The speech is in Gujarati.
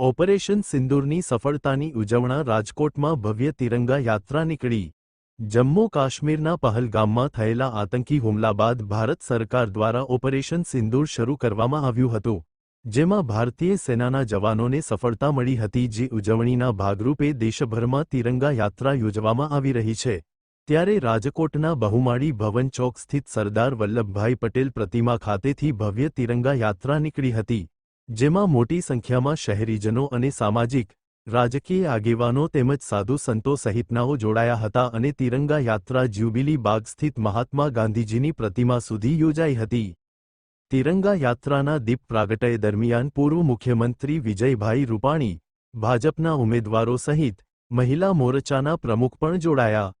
ઓપરેશન સિંદૂરની સફળતાની ઉજવણા રાજકોટમાં ભવ્ય તિરંગા યાત્રા નીકળી. જમ્મુ કાશ્મીરના પહલગામમાં થયેલા આતંકી હુમલા બાદ ભારત સરકાર દ્વારા ઓપરેશન સિંદૂર શરૂ કરવામાં આવ્યું હતું, જેમાં ભારતીય સેનાના જવાનોને સફળતા મળી હતી જે ઉજવણીના ભાગરૂપે દેશભરમાં તિરંગા યાત્રા યોજવામાં આવી રહી છે. ત્યારે રાજકોટના બહુમાળી ભવન ચોક સ્થિત સરદાર વલ્લભભાઈ પટેલ પ્રતિમા ખાતેથી ભવ્ય તિરંગા યાત્રા નીકળી હતી. જેમાં મોટી સંખ્યામાં શહેરીજનો અને સામાજિક, રાજકીય આગેવાનો તેમજ સાધુ સંતો સહિતનાઓ જોડાયા હતા અને તિરંગા યાત્રા જ્યુબિલી બાગ સ્થિત મહાત્મા ગાંધીજીની પ્રતિમા સુધી યોજાઈ હતી. તિરંગા યાત્રાના દીપ પ્રાગટય દરમિયાન પૂર્વ મુખ્યમંત્રી વિજયભાઈ રૂપાણી, ભાજપના ઉમેદવારો સહિત મહિલા મોરચાના પ્રમુખ પણ જોડાયા.